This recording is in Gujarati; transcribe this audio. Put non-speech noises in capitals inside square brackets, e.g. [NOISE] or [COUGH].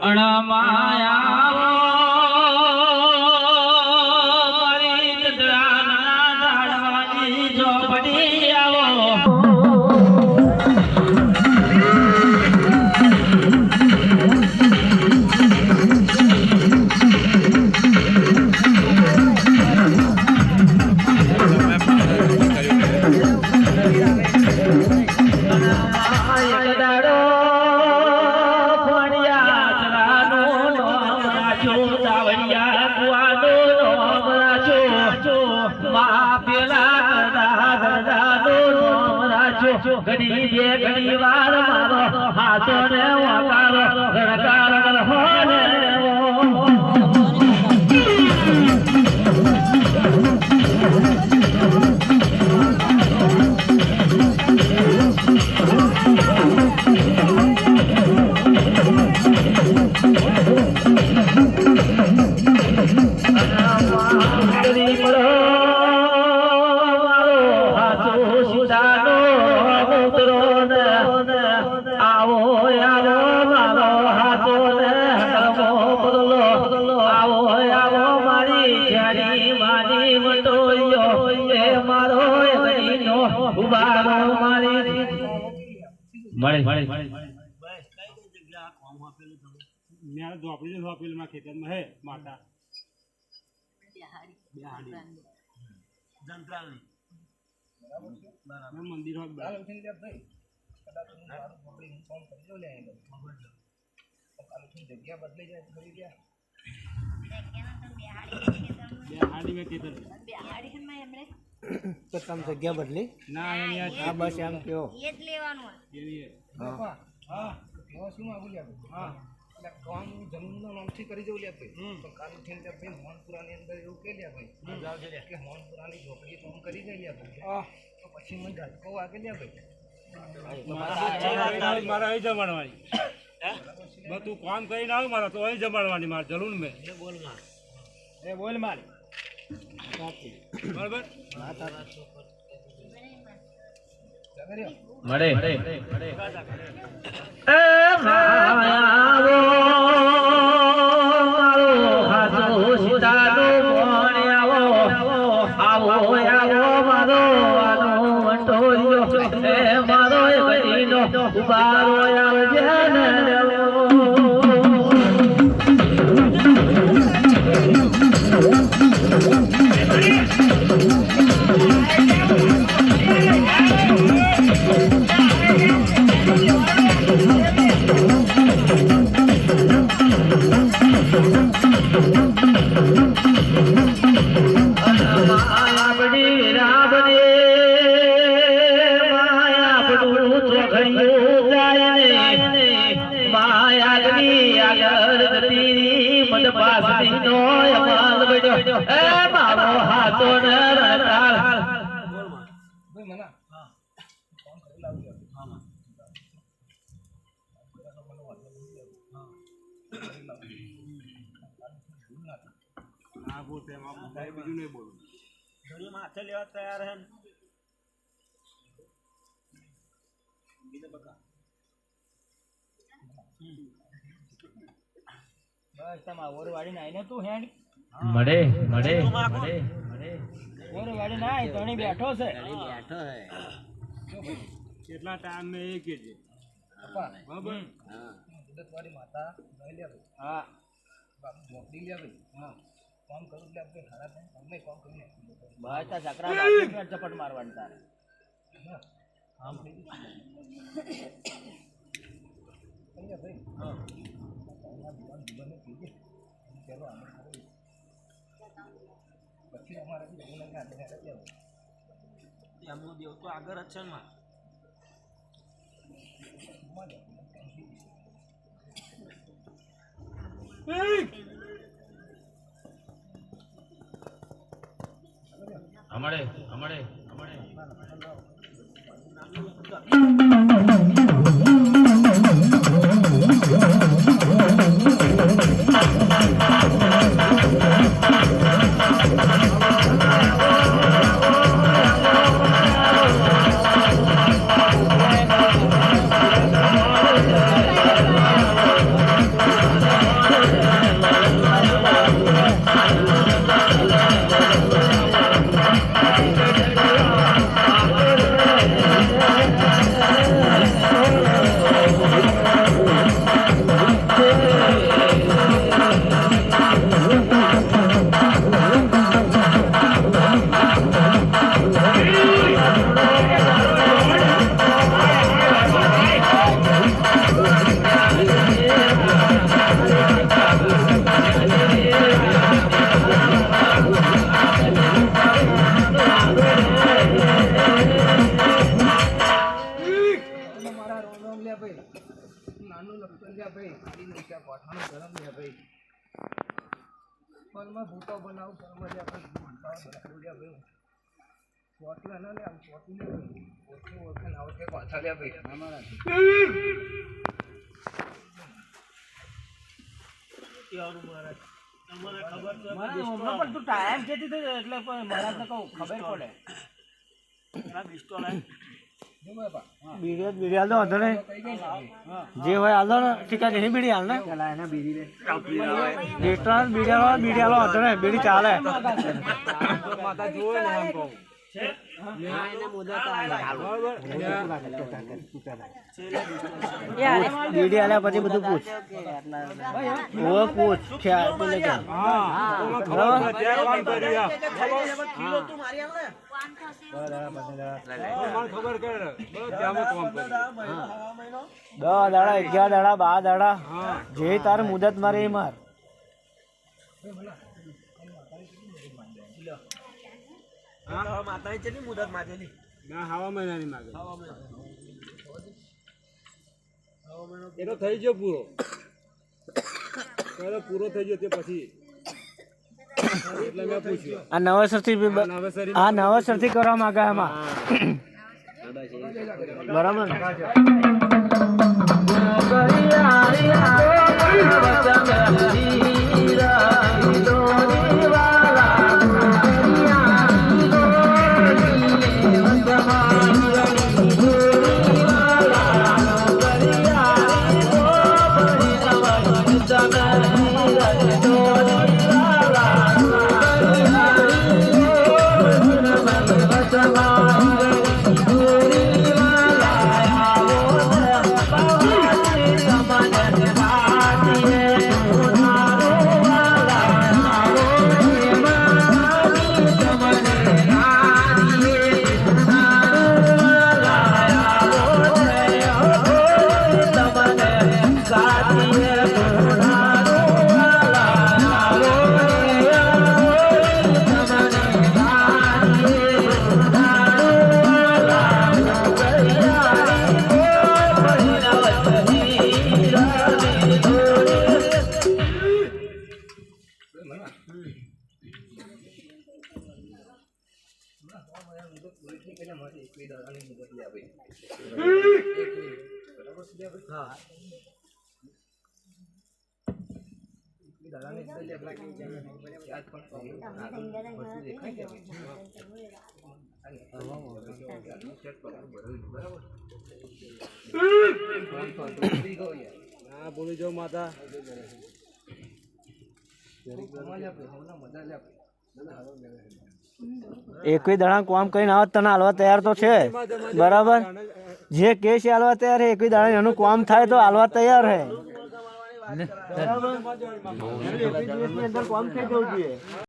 અણમાયા ઘડી બે ઘડી વાર મારો હાથો ને ઉભારો મારી ન્યા ઝોપડી છે ઝોપડીમાં ખેતરમાં હે માતા ને મંદિર હોય બરાબર. બે હાડી મેં ખેતર તો તમે જગ્યા બદલી. ના અહીંયા હા બસ એમ કયો એ જ લેવાનું હોય. હા. કામ જમીનનો નામથી કરી જવું લે ભાઈ. તો કાલ ઉઠીને ભાઈ મોહનપુરાની અંદર એવું કહી લે ભાઈ કે મોહનપુરાની ઝોપડી તો હું કરી દઈ લે ભાઈ. તો પછી મને ઝટકો વાગે લે ભાઈ. મારે મારે અહીં જમાડવાની. તું કામ કરીને આવ મારા તો અહીં જમાડવાની મારે જરૂર મેં એ બોલ મારે. બરાબર મળે. એ મારો સીતાનો મોણ આવો. આવો આવો મારો આનો વંટોરિયો એ મારો એ ગરીનો ઉબારો માયાબડી રામને માયાબડું ચોઘડિયું જાય ને માયાગની આગળ એ મારો હાથો ને લાવજો બીજું બસ તમે ઓર વાડી તું હેડ. મળે મળે મળે મળે. ઓર વાડી નાઈ તણી બેઠો છે. કેટલા ટાઈમ મેં એ માતા ગઈ લે ભાઈ હા. બાપ મોકલી લે ભાઈ હા. ફોન કરું એટલે આપણે ખરાબ થાય. અમને કામ કરીને ભાઈ તા ચકરા ચપટ મારવાની તારે. આમ ભાઈ હા. ચલો અમે ખાલી પછી અમારાથી હાથે એમનો દેવ તો આગળ જ છે અમારે અમારે હા ભાઈ ખાલી નહીં ત્યાં કોઠાનું ગરમ લે ભાઈ. ફળમાં ભૂકો બનાવું ફળમાં લે ભાઈ ભૂકા ભાઈ ચોટલા ના લે આમ ચોટલી લે. ભાઈ ઓળખી ઓળખાણ આવે તે કોઠા લે ભાઈ બીડી બીડી હાલ દો વાંધો નહીં. જે હોય હાલ દો ને ઠીક છે નહીં બીડી હાલ ને. રેસ્ટોરન્ટ બીડી હાલો બીડી હાલો વાંધો નહીં બીડી ચાલે. બીડી આલ્યા પછી બધું પૂછ. ઓવે પૂછ ખ્યાલ ખબર કરી દસ દાડા અગિયાર દાડા બાર દાડા જે તાર મુદત મારે. એ માર ના હવા મહિનાની માગે એ તો થઈ ગયો પૂરો. [COUGHS] પૂરો થઈ ગયો તે પછી. આ નવેસરથી આ નવેસરથી કરવા માંગે એમાં બરાબર ને? ના બોલી જાઉં માતા. એકવી દડા કોમ કરીને આવત તને હાલવા તૈયાર તો છે. બરાબર? જે કે છે હાલવા તૈયાર છે એકવી દાડા એનું કોમ થાય તો હાલવા તૈયાર છે. બરાબર? અંદર કામ થઈ જવું જોઈએ.